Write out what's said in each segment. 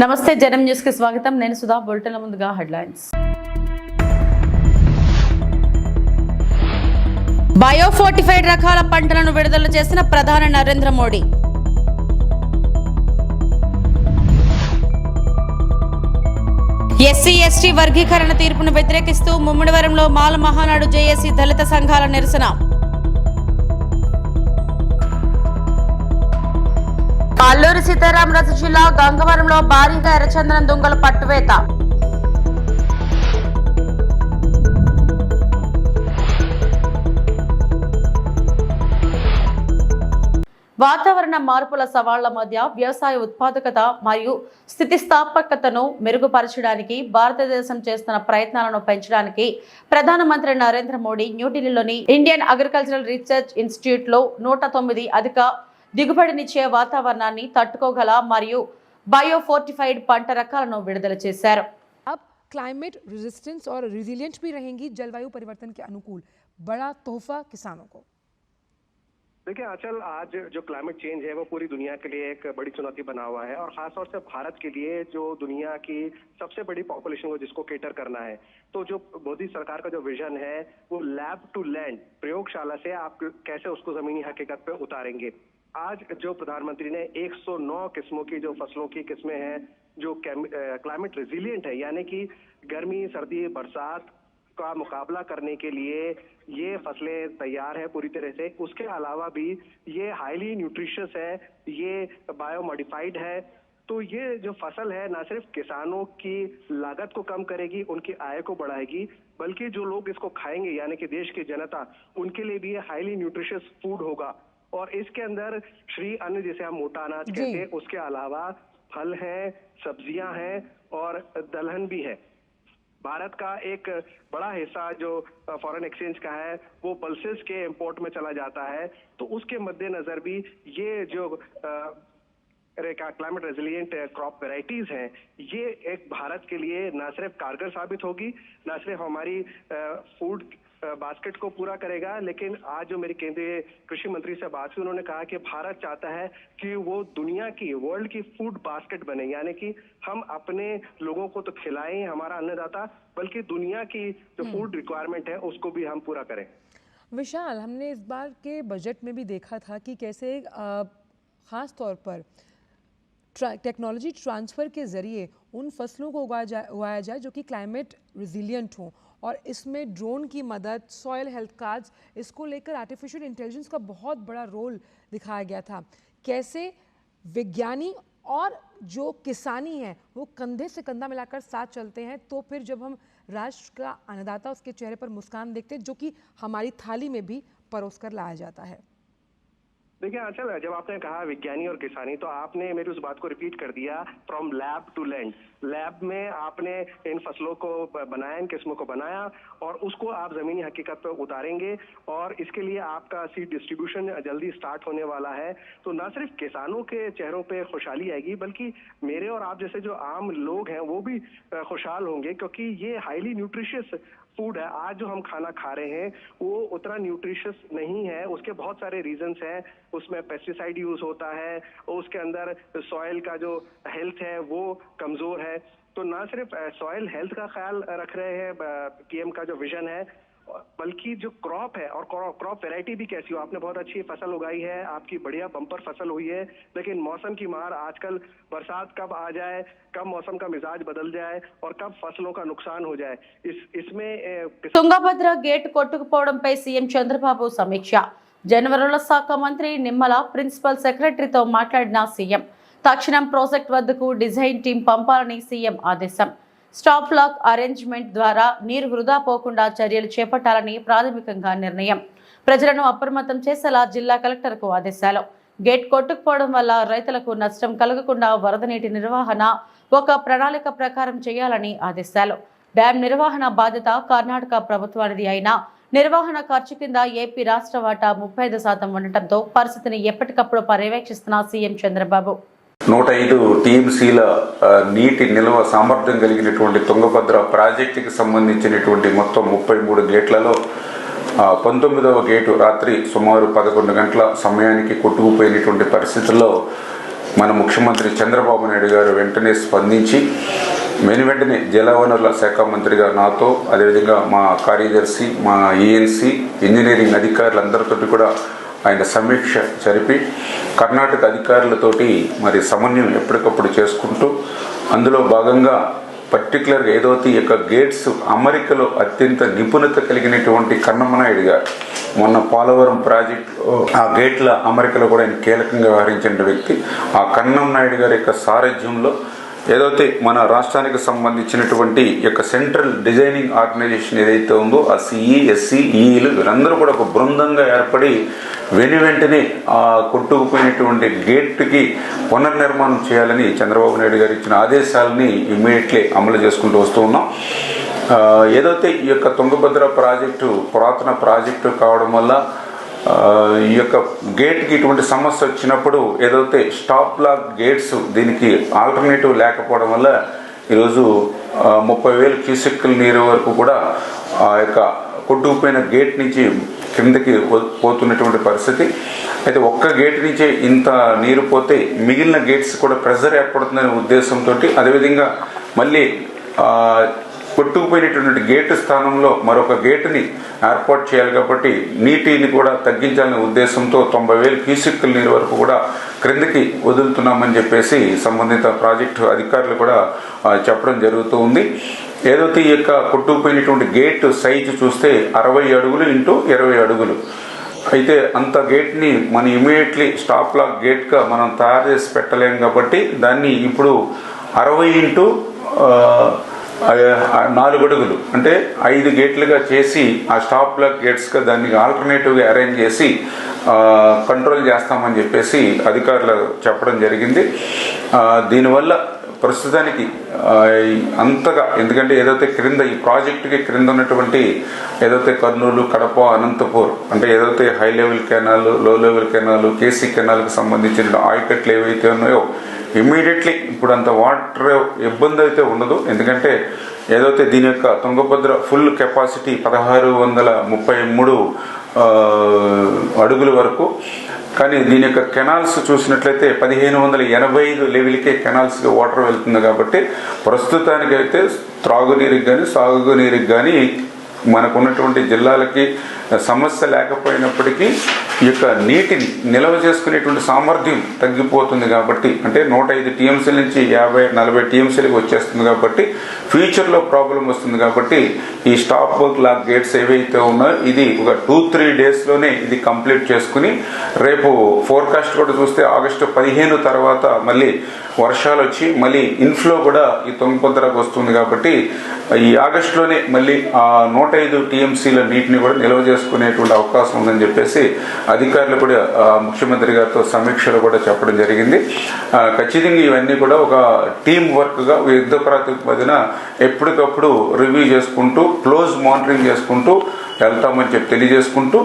నమస్తే జనం న్యూస్కి స్వాగతం. నేను సుధా బులెటిన్ల ముందుగా హెడ్లైన్స్. బయోఫోర్టిఫైడ్ రకాల పంటలను విడుదల చేసిన ప్రధాని నరేంద్ర మోడీ. ఎస్సీ ఎస్టీ వర్గీకరణ తీర్పును వ్యతిరేకిస్తూ ముమ్మిడివరంలో మాల మహానాడు జేఏసీ దళిత సంఘాల నిరసన. అల్లూరి సీతారామరాజు జిల్లా గంగవరంలో భారీగా ఎర్రచందనం దొంగల పట్టువేత. వాతావరణ మార్పుల సవాళ్ళ మధ్య వ్యవసాయ ఉత్పాదకత మరియు స్థితిస్థాపకతను మెరుగుపరచడానికి భారతదేశం చేస్తున్న ప్రయత్నాలను పెంచడానికి ప్రధానమంత్రి నరేంద్ర మోడీ న్యూఢిల్లీలోని ఇండియన్ అగ్రికల్చరల్ రీసెర్చ్ ఇన్స్టిట్యూట్లో నూట తొమ్మిది అధిక దిగుబడినిచ్చే వాతావరణాన్ని తట్టుకోగల మరియు బయోఫోర్టిఫైడ్ పంట రకాలను విడుదల చేశారు अब क्लाइमेट रेजिस्टेंस और रिजिलियंट भी रहेंगी जलवायु परिवर्तन के अनुकूल बड़ा तोहफा किसानों को देखिए आंचल आज जो क्लाइमेट चेंज है वो पूरी दुनिया के लिए एक बड़ी चुनौती बना हुआ है और खासतौर से भारत के लिए जो दुनिया की सबसे बड़ी पॉपुलेशन को जिसको केटर करना है तो जो मोदी सरकार का जो विजन है वो लैब टू लैंड प्रयोगशाला से आप कैसे उसको जमीनी हकीकत पे उतारेंगे आज जो प्रधानमंत्री ने 109 किस्मों की जो फ़सलों की किस्में हैं, जो क्लाइमेट रेजिलियंट है, यानी कि गर्मी, सर्दी, बरसात का मुकाबला करने के लिए ये फ़सलें तैयार है पूरी तरह से। उसके अलावा भी ये हाईली न्यूट्रिशियस है, ये बायोमोडिफाइड है। तो ये जो फ़सल है, ना सिर्फ़ किसानों की लागत को कम करेगी, उनकी आय को बढ़ाएगी, बल्कि जो लोग इसको खाएँगे, यानी कि देश की जनता, उनके लिए भी ये हाईली न्यूट्रिशियस फ़ूड होगा। और इसके अंदर श्री अन्न जिसे हम मोटा अनाज। कहते हैं उसके अलावा फल हैं सब्ज़ियाँ हैं और दलहन भी है भारत का एक बड़ा हिस्सा जो फॉरेन एक्सचेंज का है वो पल्सेस के इंपोर्ट में चला जाता है तो उसके मद्देनजर भी ये जो क्लाइमेट रेजिलियंट क्रॉप वेराइटीज हैं ये एक भारत के लिए ना सिर्फ़ कारगर साबित होगी ना सिर्फ़ हमारी फ़ूड बास्केट को पूरा करेगा लेकिन आज जो मेरी केंद्रीय कृषि मंत्री से बात हुई उन्होंने कहा कि भारत चाहता है कि वो दुनिया की वर्ल्ड की फ़ूड बास्केट बने यानी कि हम अपने लोगों को तो खिलाएँ हमारा अन्नदाता बल्कि दुनिया की जो फ़ूड रिक्वायरमेंट है उसको भी हम पूरा करें। विशाल हमने इस बार के बजट में भी देखा था कि कैसे खास तौर पर टेक्नोलॉजी ट्रांसफ़र के ज़रिए उन फ़सलों को उगाया जाए उगाया जाए जो कि क्लाइमेट रिजिलियंट हों। और इसमें ड्रोन की मदद सॉयल हेल्थ कार्ड्स इसको लेकर आर्टिफिशियल इंटेलिजेंस का बहुत बड़ा रोल दिखाया गया था। कैसे विज्ञानी और जो किसानी है, वो कंधे से कंधा मिलाकर साथ चलते हैं तो फिर जब हम राष्ट्र का अन्नदाता उसके चेहरे पर मुस्कान देखते हैं, जो कि हमारी थाली में भी परोस कर लाया जाता है। देखिए, आंचल, जब आपने कहा विज्ञानी और किसानी तो आपने मेरी उस बात को रिपीट कर दिया from lab to land lab में आपने इन फ़सलों को बनाया, इन किस्मों को बनाया और उसको आप जमीनी हकीकत पर उतारेंगे और इसके लिए आपका सीड डिस्ट्रीब्यूशन जल्दी स्टार्ट होने वाला है। तो ना सिर्फ़ किसानों के चेहरों पर खुशहाली आएगी, बल्कि मेरे और आप जैसे जो आम लोग हैं, वो भी खुशहाल होंगे क्योंकि ये हाईली न्यूट्रिशियस फ़ूड है। आज जो हम खाना खा रहे हैं, वो उतना न्यूट्रिशियस नहीं है। उसके बहुत सारे रीजंस हैं। उसमें पेस्टिसाइड यूज़ होता है, उसके अंदर सॉइल का जो हेल्थ है, वो कमज़ोर है। तो ना सिर्फ सॉइल हेल्थ का ख्याल रख रहे हैं पीएम का जो विजन है बल्कि जो क्रॉप है और क्रॉप वैरायटी भी कैसी हो आपने बहुत अच्छी फसल उगाई है आपकी बढ़िया बम्पर फसल हुई है लेकिन मौसम की मार आजकल बरसात कब आ जाए कब मौसम का मिजाज बदल जाए और कब फसलों का नुकसान हो जाए इस इसमें ए, किस- తుంగభద్ర గేట్ కొట్టుకుపోవడంపై సీఎం చంద్రబాబు సమీక్ష జనవరుల శాఖ మంత్రి నిమ్మల ప్రిన్సిపల్ సెక్రటరీతో మాట్లాడిన సీఎం తక్షణం ప్రాజెక్ట్ వద్దకు డిజైన్ టీం పంపాలని సీఎం ఆదేశం. స్టాప్ లాక్ అరేంజ్మెంట్ ద్వారా నీరు వృధా పోకుండా చర్యలు చేపట్టాలని ప్రాథమికంగా నిర్ణయం. ప్రజలను అప్రమత్తం చేసేలా జిల్లా కలెక్టర్కు ఆదేశాలు. గేట్ కొట్టుకుపోవడం వల్ల రైతులకు నష్టం కలగకుండా వరద నీటి నిర్వహణ ఒక ప్రణాళిక ప్రకారం చేయాలని ఆదేశాలు. డ్యాం నిర్వహణ బాధ్యత కర్ణాటక ప్రభుత్వానిది అయినా నిర్వహణ ఖర్చు కింద ఏపీ రాష్ట్ర వాటా ముప్పై ఐదు శాతం ఉండటంతో పరిస్థితిని ఎప్పటికప్పుడు పర్యవేక్షిస్తున్న సీఎం చంద్రబాబు. నూట ఐదు టీఎంసీల నీటి నిల్వ సామర్థ్యం కలిగినటువంటి తుంగభద్ర ప్రాజెక్టుకి సంబంధించినటువంటి మొత్తం ముప్పై మూడు గేట్లలో పంతొమ్మిదవ గేటు రాత్రి సుమారు పదకొండు గంటల సమయానికి కొట్టుకుపోయినటువంటి పరిస్థితుల్లో మన ముఖ్యమంత్రి చంద్రబాబు నాయుడు గారు వెంటనే స్పందించి వెను వెంటనే జలవనరుల శాఖ మంత్రిగా నాతో అదేవిధంగా మా కార్యదర్శి మా ఈఎన్సీ ఇంజనీరింగ్ అధికారులందరితోటి కూడా ఆయన సమీక్ష జరిపి కర్ణాటక అధికారులతోటి మరి సమన్వయం ఎప్పటికప్పుడు చేసుకుంటూ అందులో భాగంగా పర్టికులర్గా ఏదైతే యొక్క గేట్స్ అమెరికలో అత్యంత నిపుణత కలిగినటువంటి కన్నమనాయుడు గారు. మొన్న పోలవరం ప్రాజెక్ట్ ఆ గేట్ల అమెరికలో కూడా ఆయన కీలకంగా వ్యవహరించిన వ్యక్తి. ఆ కన్నం నాయుడు గారి యొక్క సారథ్యంలో ఏదైతే మన రాష్ట్రానికి సంబంధించినటువంటి యొక్క సెంట్రల్ డిజైనింగ్ ఆర్గనైజేషన్ ఏదైతే ఉందో ఆ సిఈ ఎస్సీ ఈఈలు వీరందరూ కూడా ఒక బృందంగా ఏర్పడి వెను వెంటనే ఆ కొట్టుకుపోయినటువంటి గేట్కి పునర్నిర్మాణం చేయాలని చంద్రబాబు నాయుడు గారు ఇచ్చిన ఆదేశాలని ఇమ్మీడియట్లీ అమలు చేసుకుంటూ వస్తూ ఉన్నాం. ఏదైతే ఈ యొక్క తుంగభద్ర ప్రాజెక్టు పురాతన ప్రాజెక్టు కావడం వల్ల ఈ యొక్క గేట్కి ఇటువంటి సమస్య వచ్చినప్పుడు ఏదైతే స్టాప్ లాక్ గేట్స్ దీనికి ఆల్టర్నేటివ్ లేకపోవడం వల్ల ఈరోజు ముప్పై వేల క్యూసెక్కుల నీరు వరకు కూడా ఆ యొక్క కొట్టుకుపోయిన గేట్ నుంచి కిందకి పోతున్నటువంటి పరిస్థితి. అయితే ఒక్క గేట్ నుంచే ఇంత నీరు పోతే మిగిలిన గేట్స్ కూడా ప్రెజర్ ఏర్పడుతుందనే ఉద్దేశంతో అదేవిధంగా మళ్ళీ కొట్టుకుపోయినటువంటి గేటు స్థానంలో మరొక గేటుని ఏర్పాటు చేయాలి కాబట్టి నీటిని కూడా తగ్గించాలనే ఉద్దేశంతో తొంభై వేల క్యూసెక్కుల నీరు వరకు కూడా క్రిందికి వదులుతున్నామని చెప్పేసి సంబంధిత ప్రాజెక్టు అధికారులు కూడా చెప్పడం జరుగుతూ ఉంది. ఏదైతే ఈ యొక్క కొట్టుకుపోయినటువంటి గేట్ సైజు చూస్తే అరవై అడుగులు ఇంటూ ఇరవై అడుగులు. అయితే అంత గేట్ని మనం ఇమీడియట్లీ స్టాప్ లాక్ గేట్గా మనం తయారు చేసి పెట్టలేం కాబట్టి దాన్ని ఇప్పుడు అరవై ఇంటూ నాలుగు అడుగులు. అంటే ఐదు గేట్లుగా చేసి ఆ స్టాప్ లాక్ గేట్స్గా దాన్ని ఆల్టర్నేటివ్గా అరేంజ్ చేసి కంట్రోల్ చేస్తామని చెప్పేసి అధికారులు చెప్పడం జరిగింది. దీనివల్ల ప్రస్తుతానికి అంతగా ఎందుకంటే ఏదైతే క్రింద ఈ ప్రాజెక్టుకి క్రింద ఉన్నటువంటి ఏదైతే కర్నూలు కడప అనంతపూర్ అంటే ఏదైతే హై లెవెల్ కెనాల్లో లెవెల్ కెనాల్ కేసీ కెనాల్కి సంబంధించిన ఆయకట్లు ఏవైతే ఉన్నాయో ఇమ్మీడియట్లీ ఇప్పుడు అంత వాటర్ ఇబ్బంది అయితే ఉండదు. ఎందుకంటే ఏదైతే దీని యొక్క తుంగభద్ర ఫుల్ కెపాసిటీ పదహారు వందల ముప్పై మూడు అడుగుల వరకు కానీ దీని యొక్క కెనాల్స్ చూసినట్లయితే పదిహేను వందల ఎనభై ఐదు లెవెల్కే కెనాల్స్కి వాటర్ వెళ్తుంది కాబట్టి ప్రస్తుతానికైతే త్రాగునీరుకి కానీ సాగునీరుకి కానీ మనకున్నటువంటి జిల్లాలకి సమస్య లేకపోయినప్పటికీ ఈ యొక్క నీటిని నిల్వ చేసుకునేటువంటి సామర్థ్యం తగ్గిపోతుంది కాబట్టి అంటే నూట ఐదు టీఎంసీల నుంచి యాభై నలభై టీఎంసీలకు వచ్చేస్తుంది కాబట్టి ఫ్యూచర్లో ప్రాబ్లం వస్తుంది కాబట్టి ఈ స్టాప్ లాక్ గేట్స్ ఏవైతే ఉన్నాయో ఇది ఒక టూ త్రీ డేస్లోనే ఇది కంప్లీట్ చేసుకుని రేపు ఫోర్కాస్ట్ కూడా చూస్తే ఆగస్టు పదిహేను తర్వాత మళ్ళీ వర్షాలు వచ్చి మళ్ళీ ఇన్ఫ్లో కూడా ఈ తుంగభద్రకు వస్తుంది కాబట్టి ఈ ఆగస్టులోనే మళ్ళీ ఆ నూట నూట ఐదు టీఎంసీల నీటిని కూడా నిల్వ చేసుకునేటువంటి అవకాశం ఉందని చెప్పేసి అధికారులు కూడా ముఖ్యమంత్రి గారితో సమీక్షలు కూడా చెప్పడం జరిగింది. ఖచ్చితంగా ఇవన్నీ కూడా ఒక టీం వర్క్గా యుద్ధ ప్రాతిపదిన ఎప్పటికప్పుడు రివ్యూ చేసుకుంటూ క్లోజ్ మానిటరింగ్ చేసుకుంటూ వెళ్తామని చెప్పి తెలియజేసుకుంటూ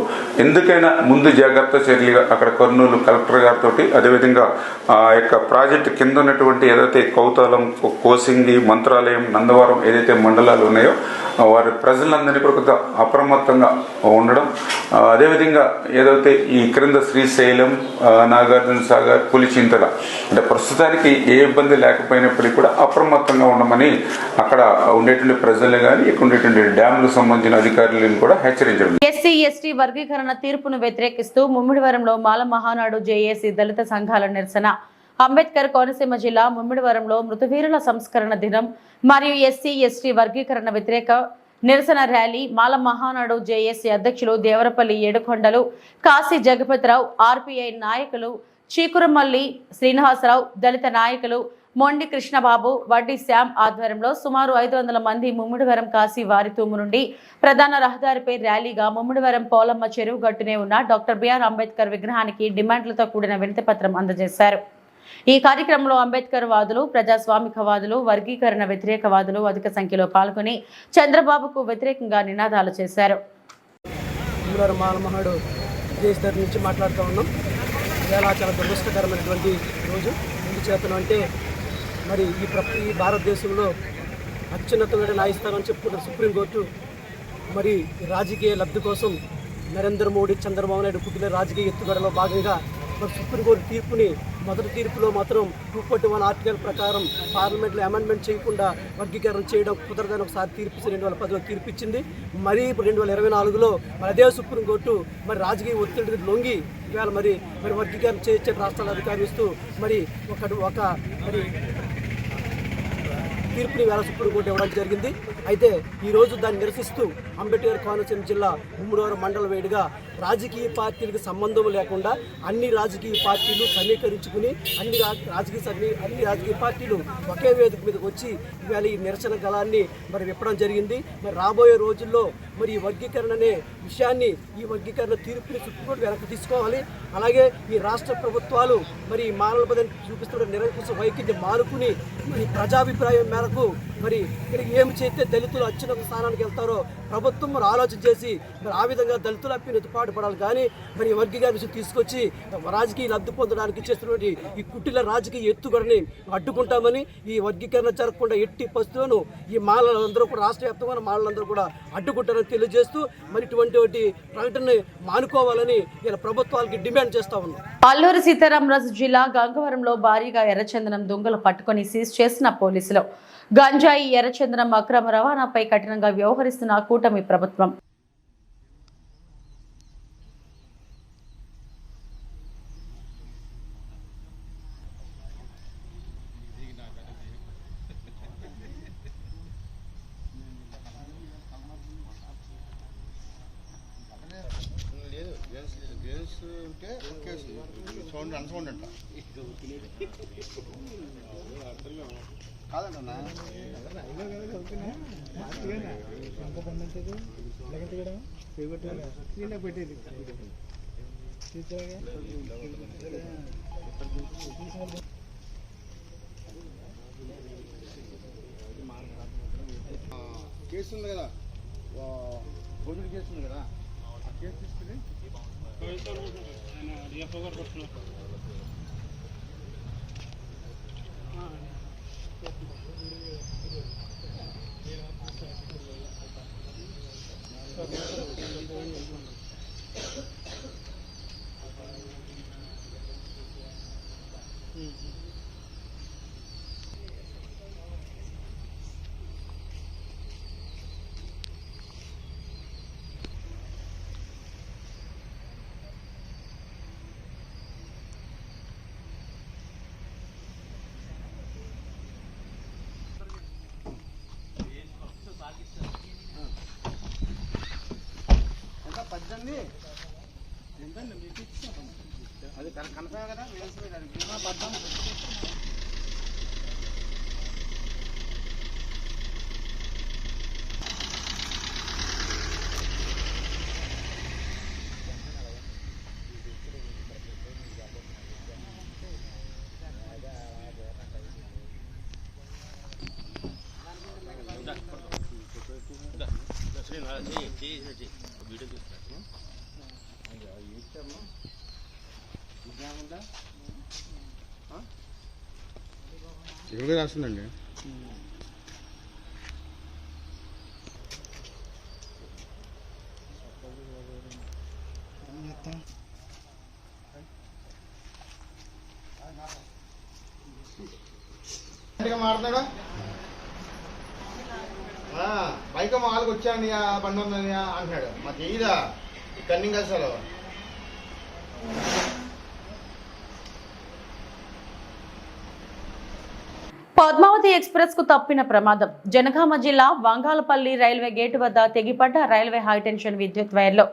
ఎందుకైనా ముందు జాగ్రత్త చర్యలుగా అక్కడ కర్నూలు కలెక్టర్ గారితో అదేవిధంగా ఆ యొక్క ప్రాజెక్ట్ కింద ఉన్నటువంటి ఏదైతే కౌతాలం కోసింగి మంత్రాలయం నందవరం ఏదైతే మండలాలు ఉన్నాయో వారి ప్రజలందరినీ కూడా కొంత అప్రమత్తంగా ఉండడం అదేవిధంగా ఏదైతే ఈ క్రింద శ్రీశైలం నాగార్జున సాగర్ పులిచింతల అంటే ప్రస్తుతానికి ఏ ఇబ్బంది లేకపోయినప్పటికీ కూడా అప్రమత్తంగా ఉండమని అక్కడ ఉండేటువంటి ప్రజలు కానీ ఇక్కడ ఉండేటువంటి డ్యాములకు సంబంధించిన అధికారులను కూడా హెచ్చరించడం ఎస్సీ ఎస్టీ వర్గీకరణ తీర్పును వ్యతిరేకిస్తూ ముమ్మిడివరంలో మాల మహానాడు జేఏసీ దళిత సంఘాల నిరసన. అంబేద్కర్ కోనసీమ జిల్లా ముమ్మిడివరంలో మృతవీరుల సంస్కరణ దినం మరియు ఎస్సీ ఎస్టీ వర్గీకరణ వ్యతిరేక నిరసన ర్యాలీ మాల మహానాడు జేఏసీ అధ్యక్షులు దేవరపల్లి ఏడుకొండలు కాశీ జగపతిరావు ఆర్పీఐ నాయకులు చీకురమల్లి శ్రీనివాసరావు దళిత నాయకులు మొండి కృష్ణబాబు వడ్డీ శ్యామ్ ఆధ్వర్యంలో సుమారు ఐదు వందల మంది ముమ్మిడివరం కాశీ వారి తూము నుండి ప్రధాన రహదారిపై ర్యాలీగా ముమ్మిడివరం పోలమ్మ చెరువు గట్టునే ఉన్న డాక్టర్ బిఆర్ అంబేద్కర్ విగ్రహానికి డిమాండ్లతో కూడిన వినతిపత్రం అందజేశారు. ఈ కార్యక్రమంలో అంబేద్కర్ వాదులు ప్రజాస్వామికవాదులు వర్గీకరణ వ్యతిరేకవాదులు అధిక సంఖ్యలో పాల్గొని చంద్రబాబుకు వ్యతిరేకంగా నినాదాలు చేశారు. ఉమ్మడి నుంచి మాట్లాడుతూ ఉన్నాం. చాలా దురదృష్టకరమైనటువంటి రోజు. ఎందుకు అంటే మరి ఈ ప్ర ఈ భారతదేశంలో అత్యున్నతమైన న్యాయస్థానం చెప్పుకున్న సుప్రీంకోర్టు మరి రాజకీయ లబ్ధి కోసం నరేంద్ర మోడీ చంద్రబాబు నాయుడు పుట్టిన రాజకీయ ఎత్తుగడలో భాగంగా మరి సుప్రీంకోర్టు తీర్పుని మొదటి తీర్పులో మాత్రం టూ ఫార్టీ వన్ ఆర్టికల్ ప్రకారం పార్లమెంట్లో అమెండ్మెంట్ చేయకుండా వర్గీకరణ చేయడం కుదరదని ఒకసారి తీర్పు రెండు వేల పదిలో తీర్పు ఇచ్చింది. మరి ఇప్పుడు రెండు వేల ఇరవై నాలుగులో మరి అదే సుప్రీంకోర్టు మరి రాజకీయ ఒత్తిడికి లొంగి ఇవాళ మరి మరి వర్గీకరణ చేయించే రాష్ట్రాలు అధికారిస్తూ మరి ఒక ఒక మరి తీర్పుని వేళ సుప్రీంకోర్టు ఇవ్వడం జరిగింది. అయితే ఈరోజు దాన్ని నిరసిస్తూ అంబేద్కర్ కోనసీమ జిల్లా ముమ్మడివారం మండల వేడిగా రాజకీయ పార్టీలకు సంబంధం లేకుండా అన్ని రాజకీయ పార్టీలు సమీకరించుకుని అన్ని రాజకీయ అన్ని రాజకీయ పార్టీలు ఒకే వేదిక మీదకి వచ్చి ఇవాళ ఈ నిరసన గలాన్ని మరి విప్పడం జరిగింది. మరి రాబోయే రోజుల్లో మరి ఈ వర్గీకరణ అనే విషయాన్ని ఈ వర్గీకరణ తీర్పుని సుప్రీంకోర్టు వెనక్కి తీసుకోవాలి. అలాగే ఈ రాష్ట్ర ప్రభుత్వాలు మరి ఈ మానవ పదని చూపిస్తున్న నిరంకుశ వైఖరిని మానుకుని మరి ప్రజాభిప్రాయం మేరకు మరి ఇక్కడ ఏమి చేస్తే దళితులు అత్యున్నత స్థానానికి వెళ్తారో ప్రభుత్వం మరి ఆలోచన చేసి మరి ఆ విధంగా దళితుల అభ్యున్నతి పడాలి. కానీ మరి ఈ వర్గీకరణ విషయం తీసుకొచ్చి రాజకీయ లబ్ధి పొందడానికి చేస్తున్నటువంటి ఈ కుట్టిల రాజకీయ ఎత్తుగడని అడ్డుకుంటామని ఈ వర్గీకరణ జరగకుండా ఎట్టి పరిస్థితులను ఈ మాలలందరూ కూడా రాష్ట్ర వ్యాప్తంగా మాలలందరూ కూడా అడ్డుకుంటారని తెలియజేస్తూ మరి ఇటువంటి ప్రకటనని మానుకోవాలని ఇలా ప్రభుత్వాలకి డిమాండ్ చేస్తా ఉన్నాం. అల్లూరి సీతారామరాజు జిల్లా గంగవరంలో భారీగా ఎర్రచందనం దొంగలు పట్టుకొని సీజ్ చేసిన పోలీసులు. గంజాయి ఎర్రచందనం అక్రమ రవాణాపై కఠినంగా వ్యవహరిస్తున్న కూటమి ప్రభుత్వం. లేదు గేమ్స్ గేమ్స్ ఉంటే కేసు సౌండ్ అన్సౌండ్ అంట. కాదండి ఆ, కేసు ఉంది కదా. గోధుడి కేసు ఉంది కదా. ఆ కేసు తీసుకుని Thank you. పద్దెనిమిది ఎంతండి మీకు ఇచ్చాం. అది కనపడే కదా వేసి దానికి బీమా పద్దెనిమిది రాస్తుందండి మారుతున్నాడు బైక్ మాలకు వచ్చాండి బండి ఉందని అంటున్నాడు. మాకు ఇదా కన్నింగ్ అసలు పద్మావతి ఎక్స్ప్రెస్కు తప్పిన ప్రమాదం. జనగామ జిల్లా వంగాలపల్లి రైల్వే గేటు వద్ద తెగిపడ్డ రైల్వే హైటెన్షన్ విద్యుత్ వైర్లో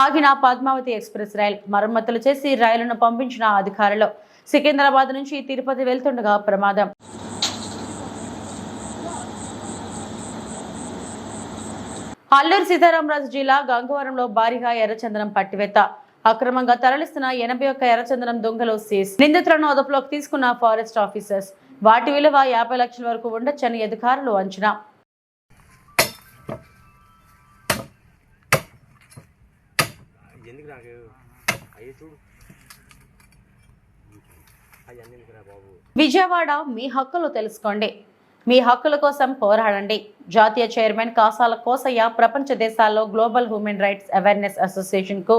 ఆగిన పద్మావతి ఎక్స్ప్రెస్ రైల్ మరమ్మతులు చేసి రైలును పంపించిన అధికారులు. సికింద్రాబాద్ నుంచి తిరుపతి వెళ్తుండగా ప్రమాదం. అల్లూరు సీతారామరాజు జిల్లా గంగవరంలో భారీగా ఎర్రచందనం పట్టివేత. అక్రమంగా తరలిస్తున్న ఎనభై ఒక్క ఎర్రచందనం దొంగలు సీస్ నిందితులను అదుపులోకి తీసుకున్న ఫారెస్ట్ ఆఫీసర్స్. వాటి విలువ యాభై లక్షల వరకు ఉండొచ్చని అధికారులు అంచనా. విజయవాడ మీ హక్కులు తెలుసుకోండి. మీ హక్కుల కోసం పోరాడండి. జాతీయ చైర్మన్ కాసాల కోసయ్య ప్రపంచ దేశాల్లో గ్లోబల్ హ్యూమన్ రైట్స్ అవేర్నెస్ అసోసియేషన్కు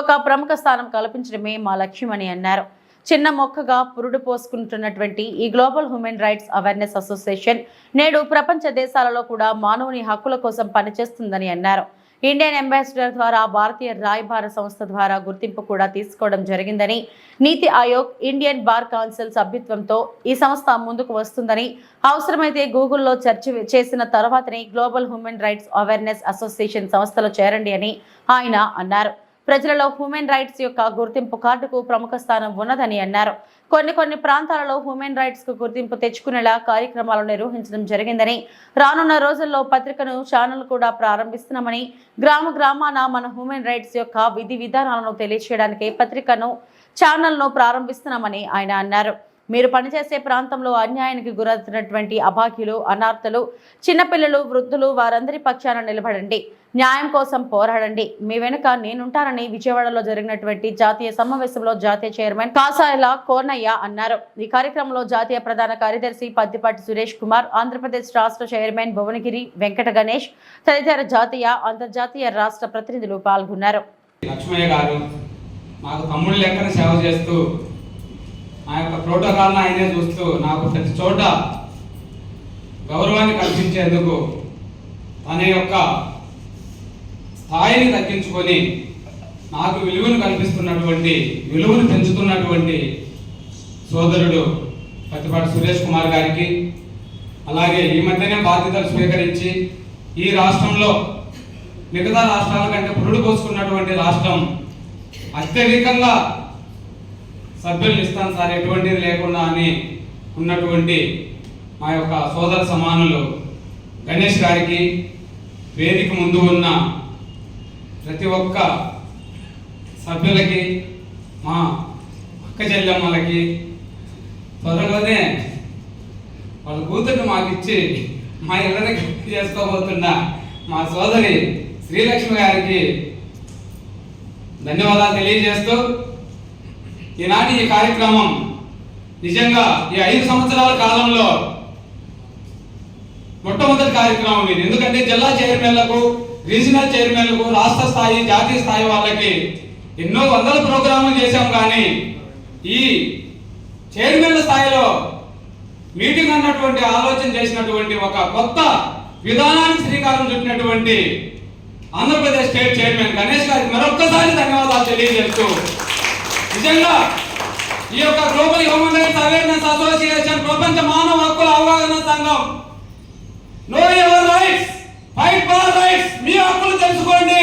ఒక ప్రముఖ స్థానం కల్పించడమే మా లక్ష్యమని అన్నారు. చిన్న మొక్కగా పురుడు పోసుకుంటున్నటువంటి ఈ global human rights awareness association నేడు ప్రపంచ దేశాలలో కూడా మానవుని హక్కుల కోసం పనిచేస్తుందని అన్నారు. ఇండియన్ అంబాసిడర్ ద్వారా భారతీయ రాయబార సంస్థ ద్వారా గుర్తింపు కూడా తీసుకోవడం జరిగిందని NITI Aayog Indian bar council సభ్యత్వంతో ఈ సంస్థ ముందుకు వస్తుందని అవసరమైతే గూగుల్లో చర్చ చేసిన తర్వాతనే global human rights awareness association సంస్థలో చేరండి అని ఆయన అన్నారు. ప్రజలలో హ్యూమన్ రైట్స్ యొక్క గుర్తింపు కార్డుకు ప్రముఖ స్థానం ఉన్నదని అన్నారు. కొన్ని కొన్ని ప్రాంతాలలో హ్యూమన్ రైట్స్కు గుర్తింపు తెచ్చుకునేలా కార్యక్రమాలు నిర్వహించడం జరిగిందని రానున్న రోజుల్లో పత్రికను ఛానల్ కూడా ప్రారంభిస్తున్నామని గ్రామ గ్రామాన మన హ్యూమన్ రైట్స్ యొక్క విధి విధానాలను తెలియచేయడానికి పత్రికను ఛానల్ను ప్రారంభిస్తున్నామని ఆయన అన్నారు. మీరు పనిచేసే ప్రాంతంలో అన్యాయానికి గురవుతున్నటువంటి అభాగ్యులు అనార్థులు చిన్నపిల్లలు వృద్ధులు వారందరి పక్షాన నిలబడండి. న్యాయం కోసం పోరాడండి. మీ వెనుక నేనుంటానని విజయవాడలో జరిగినటువంటి జాతీయ సమావేశంలో జాతీయ చైర్మన్ కాసాయల కోర్నయ్య అన్నారు. ఈ కార్యక్రమంలో జాతీయ ప్రధాన కార్యదర్శి పద్దిపాటి సురేష్ కుమార్ ఆంధ్రప్రదేశ్ రాష్ట్ర చైర్మన్ భువనగిరి వెంకట గణేష్ తదితర జాతీయ అంతర్జాతీయ రాష్ట్ర ప్రతినిధులు పాల్గొన్నారు. లక్ష్మయ్య గారు తమ్ముడు లెక్కన సేవ చేస్తూ యొక్క ప్రోటోకాల్ని ఆయనే చూస్తూ నాకు ప్రతి చోట గౌరవాన్ని కల్పించేందుకు తన యొక్క స్థాయిని తగ్గించుకొని నాకు విలువను కల్పిస్తున్నటువంటి విలువను పెంచుతున్నటువంటి సోదరుడు పత్తిపాటి సురేష్ కుమార్ గారికి అలాగే ఈ మధ్యనే బాధ్యతలు స్వీకరించి ఈ రాష్ట్రంలో మిగతా రాష్ట్రాల కంటే పురుడు పోసుకున్నటువంటి రాష్ట్రం అత్యధికంగా సభ్యులు ఇస్తాను సార్ ఎటువంటిది లేకుండా అని ఉన్నటువంటి మా యొక్క సోదర సమానులు గణేష్ గారికి వేదిక ముందు ఉన్న ప్రతి ఒక్క సభ్యులకి మా అక్క చెల్లెమ్మలకి త్వరలోనే వాళ్ళ కూతుర్ని మాకు ఇచ్చి మా ఇళ్ళని గట్టి చేసుకోబోతున్న మా సోదరి శ్రీలక్ష్మి గారికి ధన్యవాదాలు తెలియజేస్తూ ఈనాటి ఈ కార్యక్రమం నిజంగా ఈ ఐదు సంవత్సరాల కాలంలో మొట్టమొదటి కార్యక్రమం ఇది. ఎందుకంటే జిల్లా చైర్మన్లకు రీజనల్ చైర్మన్లకు రాష్ట్ర స్థాయి జాతీయ స్థాయి వాళ్ళకి ఎన్నో వందల ప్రోగ్రాములు చేశాం కానీ ఈ చైర్మన్ల స్థాయిలో మీటింగ్ అన్నటువంటి ఆలోచన చేసినటువంటి ఒక కొత్త విధానానికి శ్రీకారం చుట్టినటువంటి ఆంధ్రప్రదేశ్ స్టేట్ చైర్మన్ గణేష్ గారికి మరొక్కసారి ధన్యవాదాలు తెలియజేస్తూ నిజంగా ఈ యొక్క global human rights awareness association ప్రపంచ మానవ హక్కుల అవగాహన సంఘం know your rights fight for rights మీ హక్కులు తెలుసుకోండి.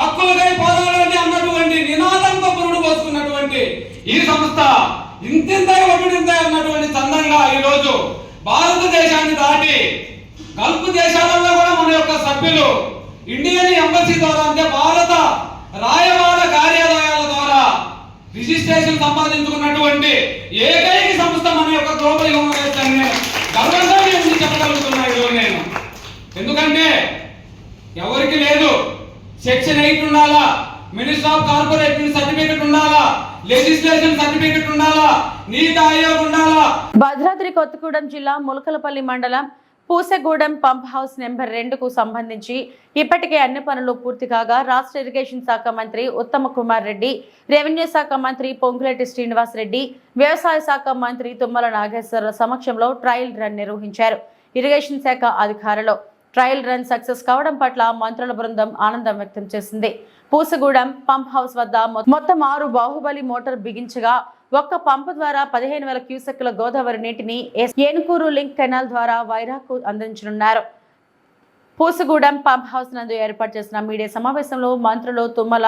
హక్కులకై పోరాడండి అన్నటువంటి నినాదంతో పురుడు పోసుకున్నటువంటి ఈ సంస్థ ఇంతింతై ఒకటింతై అన్నటువంటి చందంగా ఈరోజు భారతదేశాన్ని దాటి గల్ఫ్ దేశాలలో కూడా మన యొక్క సభ్యులు ఇండియన్ ఎంబసీ ద్వారా అంటే భారత రాయబార కార్యాలయాల ద్వారా రిజిస్ట్రేషన్ సంపాదించుకున్నటువంటి ఏకైక సంస్థ మన యొక్క గ్లోబల్ హ్యూమన్ రైట్స్ అని గర్వంగా నేను నేను. ఎందుకంటే ఎవరికి లేదు. సెక్షన్ ఎయిట్ ఉండాలా? మినిస్టర్ ఆఫ్ కార్పొరేషన్ సర్టిఫికెట్ ఉండాలా? లెజిస్లేషన్ సర్టిఫికెట్ ఉండాలా? నీతి ఆయోగ్ ఉండాలా? భద్రాద్రి కొత్తగూడెం జిల్లా ములకలపల్లి మండలం పూసగూడెం పంప్ హౌస్ నెంబర్ రెండుకు సంబంధించి ఇప్పటికే అన్ని పనులు పూర్తి కాగా రాష్ట్ర ఇరిగేషన్ శాఖ మంత్రి ఉత్తమ కుమార్ రెడ్డి రెవెన్యూ శాఖ మంత్రి పొంగులేటి శ్రీనివాస్ రెడ్డి వ్యవసాయ శాఖ మంత్రి తుమ్మల నాగేశ్వర సమక్షంలో ట్రయల్ రన్ నిర్వహించారు. ఇరిగేషన్ శాఖ అధికారులు ట్రయల్ రన్ సక్సెస్ కావడం పట్ల మంత్రుల బృందం ఆనందం వ్యక్తం చేసింది. పూసగూడెం పంప్ హౌస్ వద్ద మొ- మొత్తం ఆరు బాహుబలి మోటార్ బిగించగా ఒక్క పంపు ద్వారా పదిహేను వేల క్యూసెక్కుల గోదావరి నీటిని ఏనుకూరు లింక్ కెనాల్ ద్వారా వైరాకు అందించనున్నారు. పూసగూడెం పంప్ హౌస్ నందు ఏర్పాటు చేసిన మీడియా సమావేశంలో మంత్రులు తుమ్మల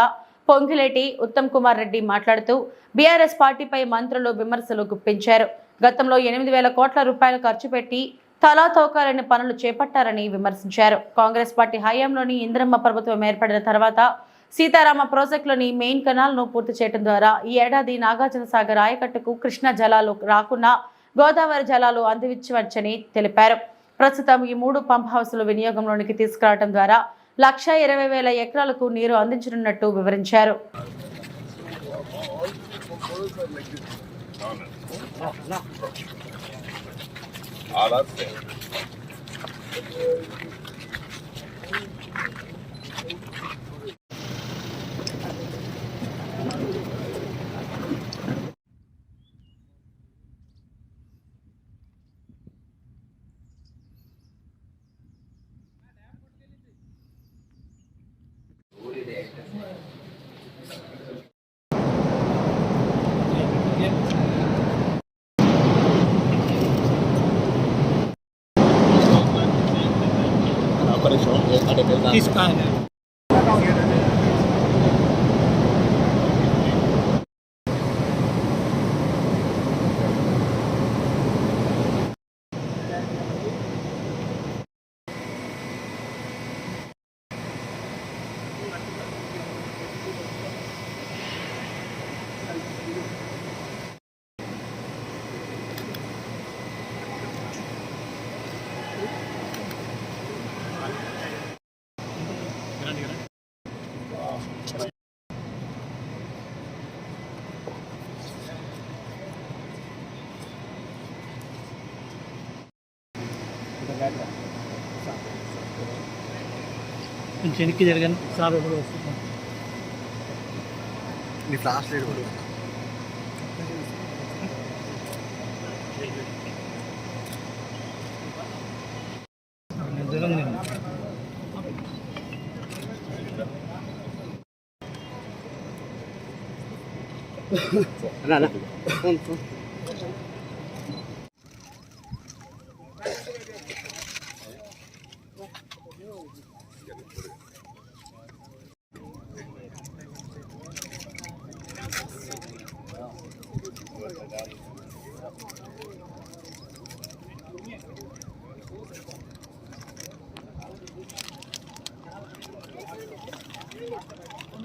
పొంగిలేటి ఉత్తమ్ కుమార్ రెడ్డి మాట్లాడుతూ బీఆర్ఎస్ పార్టీపై మంత్రులు విమర్శలు గుప్పించారు. గతంలో ఎనిమిది వేల కోట్ల రూపాయలు ఖర్చు పెట్టి తలా తోకాలని పనులు చేపట్టారని విమర్శించారు. కాంగ్రెస్ పార్టీ హయాంలోని ఇంద్రమ్మ ప్రభుత్వం ఏర్పడిన తర్వాత సీతారామ ప్రాజెక్టులోని మెయిన్ కెనాల్ను పూర్తి చేయడం ద్వారా ఈ ఏడాది నాగార్జున సాగర్ ఆయకట్టుకు కృష్ణా జలాలు రాకుండా గోదావరి జలాలు అందించవచ్చని తెలిపారు. ప్రస్తుతం ఈ మూడు పంప్ హౌస్లు వినియోగంలోనికి తీసుకురావడం ద్వారా లక్ష ఇరవై వేల ఎకరాలకు నీరు అందించనున్నట్టు వివరించారు. Ah, that's it. 西班牙。కొంచెం వెనక్కి జరగండి సార్ ఎవరు వస్తున్నారు మీ ఫ్లాష్ లేదు జరగండి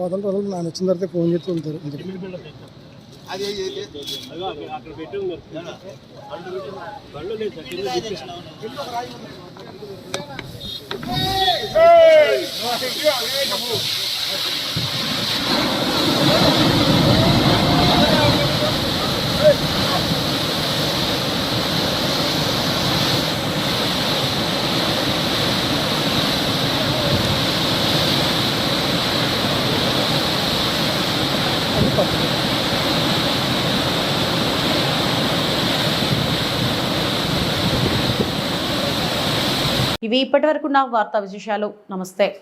పోతాం రోజులు నాన్న వచ్చిన తర్వాత ఫోన్ చేస్తూ ఉంటారు అక్కడ ఇవి ఇప్పటి వరకు నా వార్తా విశేషాలు. నమస్తే.